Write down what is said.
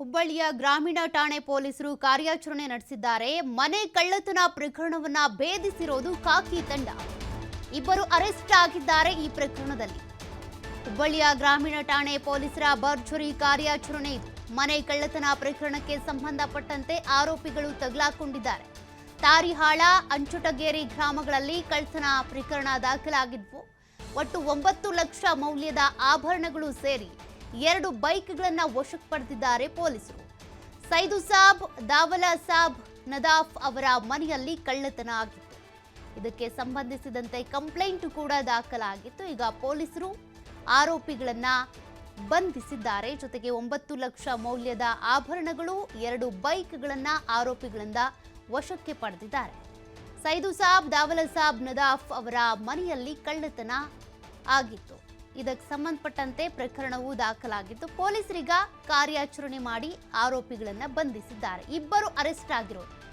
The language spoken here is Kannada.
ಹುಬ್ಬಳ್ಳಿಯ ಗ್ರಾಮೀಣ ಠಾಣೆ ಪೊಲೀಸರು ಕಾರ್ಯಾಚರಣೆ ನಡೆಸಿದ್ದಾರೆ. ಮನೆ ಕಳ್ಳತನ ಪ್ರಕರಣವನ್ನ ಭೇದಿಸಿರೋದು ಖಾಕಿ ತಂಡ. ಇಬ್ಬರು ಅರೆಸ್ಟ್ ಆಗಿದ್ದಾರೆ ಈ ಪ್ರಕರಣದಲ್ಲಿ. ಹುಬ್ಬಳ್ಳಿಯ ಗ್ರಾಮೀಣ ಠಾಣೆ ಪೊಲೀಸರ ಭರ್ಜರಿ ಕಾರ್ಯಾಚರಣೆ ಮನೆ ಕಳ್ಳತನ ಪ್ರಕರಣಕ್ಕೆ ಸಂಬಂಧಪಟ್ಟಂತೆ ಆರೋಪಿಗಳು ತಗಲಾಕೊಂಡಿದ್ದಾರೆ. ತಾರಿಹಾಳ, ಅಂಚುಟಗೇರಿ ಗ್ರಾಮಗಳಲ್ಲಿ ಕಳ್ಳತನ ಪ್ರಕರಣ ದಾಖಲಾಗಿದ್ವು. ಒಟ್ಟು ಒಂಬತ್ತು ಲಕ್ಷ ಮೌಲ್ಯದ ಆಭರಣಗಳು ಸೇರಿ ಎರಡು ಬೈಕ್ಗಳನ್ನು ವಶಕ್ಕೆ ಪಡೆದಿದ್ದಾರೆ ಪೊಲೀಸರು. ಸೈದು ಸಾಬ್, ದಾವಲ ಸಾಬ್, ನದಾಫ್ ಅವರ ಮನೆಯಲ್ಲಿ ಕಳ್ಳತನ ಆಗಿತ್ತು. ಇದಕ್ಕೆ ಸಂಬಂಧಿಸಿದಂತೆ ಕಂಪ್ಲೇಂಟ್ ಕೂಡ ದಾಖಲಾಗಿತ್ತು. ಈಗ ಪೊಲೀಸರು ಆರೋಪಿಗಳನ್ನ ಬಂಧಿಸಿದ್ದಾರೆ. ಜೊತೆಗೆ ಒಂಬತ್ತು ಲಕ್ಷ ಮೌಲ್ಯದ ಆಭರಣಗಳು, ಎರಡು ಬೈಕ್ಗಳನ್ನು ಆರೋಪಿಗಳಿಂದ ವಶಕ್ಕೆ ಪಡೆದಿದ್ದಾರೆ. ಸೈದು ಸಾಬ್, ದಾವಲ ಸಾಬ್, ನದಾಫ್ ಅವರ ಮನೆಯಲ್ಲಿ ಕಳ್ಳತನ ಆಗಿತ್ತು. ಇದಕ್ಕೆ ಸಂಬಂಧಪಟ್ಟಂತೆ ಪ್ರಕರಣವು ದಾಖಲಾಗಿದ್ದು ಪೊಲೀಸರಿಗ ಕಾರ್ಯಾಚರಣೆ ಮಾಡಿ ಆರೋಪಿಗಳನ್ನ ಬಂಧಿಸಿದ್ದಾರೆ. ಇಬ್ಬರು ಅರೆಸ್ಟ್ ಆಗಿರೋದು